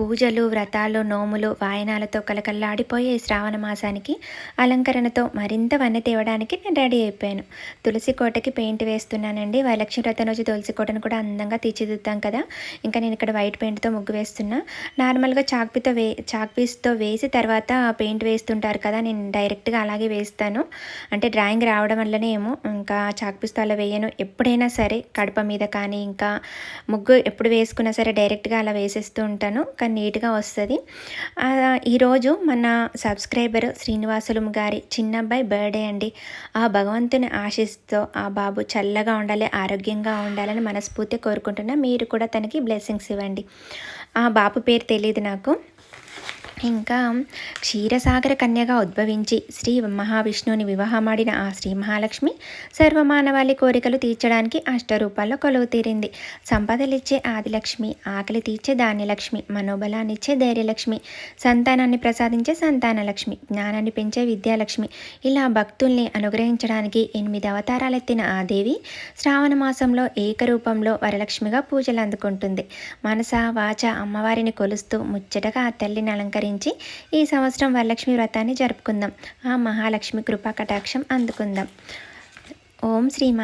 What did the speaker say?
పూజలు వ్రతాలు నోములు వాయనాలతో కలకల్లాడిపోయే శ్రావణ మాసానికి అలంకరణతో మరింత వన్నె తేవడానికి నేను రెడీ అయిపోయాను. తులసి కోటకి పెయింట్ వేస్తున్నానండి. వరలక్ష్మి వ్రతం రోజు తులసి కోటను కూడా అందంగా తీర్చిదిద్దాం కదా. ఇంకా నేను ఇక్కడ వైట్ పెయింట్తో ముగ్గు వేస్తున్నా. నార్మల్గా చాక్పీతో వే చాక్ పీస్తో వేసి తర్వాత పెయింట్ వేస్తుంటారు కదా నేను డైరెక్ట్గా అలాగే వేస్తాను. అంటే డ్రాయింగ్ రావడం వల్లనే ఏమో ఇంకా చాక్ పీస్తో అలా వేయను. ఎప్పుడైనా సరే కడప మీద కానీ ఇంకా ముగ్గు ఎప్పుడు వేసుకున్నా సరే డైరెక్ట్గా అలా వేసేస్తూ ఉంటాను. కానీ నీట్గా వస్తుంది. ఈరోజు మన సబ్స్క్రైబర్ శ్రీనివాసులు గారి చిన్నబ్బాయి బర్త్డే అండి. ఆ భగవంతుని ఆశిస్తూ ఆ బాబు చల్లగా ఉండాలి ఆరోగ్యంగా ఉండాలని మనస్ఫూర్తి కోరుకుంటున్నా. మీరు కూడా తనకి బ్లెస్సింగ్స్ ఇవ్వండి. ఆ బాబు పేరు తెలియదు నాకు. ఇంకా క్షీరసాగర కన్యగా ఉద్భవించి శ్రీ మహావిష్ణువుని వివాహమాడిన ఆ శ్రీ మహాలక్ష్మి సర్వమానవాళి కోరికలు తీర్చడానికి అష్టరూపాల్లో కొలువు తీరింది. సంపదలిచ్చే ఆదిలక్ష్మి ఆకలి తీర్చే ధాన్యలక్ష్మి మనోబలాన్నిచ్చే ధైర్యలక్ష్మి సంతానాన్ని ప్రసాదించే సంతానలక్ష్మి జ్ఞానాన్ని పెంచే విద్యాలక్ష్మి ఇలా భక్తుల్ని అనుగ్రహించడానికి ఎనిమిది అవతారాలెత్తిన ఆ దేవి శ్రావణ మాసంలో ఏకరూపంలో వరలక్ష్మిగా పూజలు అందుకుంటుంది. మనస వాచ అమ్మవారిని కొలుస్తూ ముచ్చటగా ఆ తల్లిని అలంకరించి ఈ సంవత్సరం వరలక్ష్మి వ్రతాన్ని జరుపుకుందాం. ఆ మహాలక్ష్మి కృపా కటాక్షం అందుకుందాం. ఓం శ్రీమా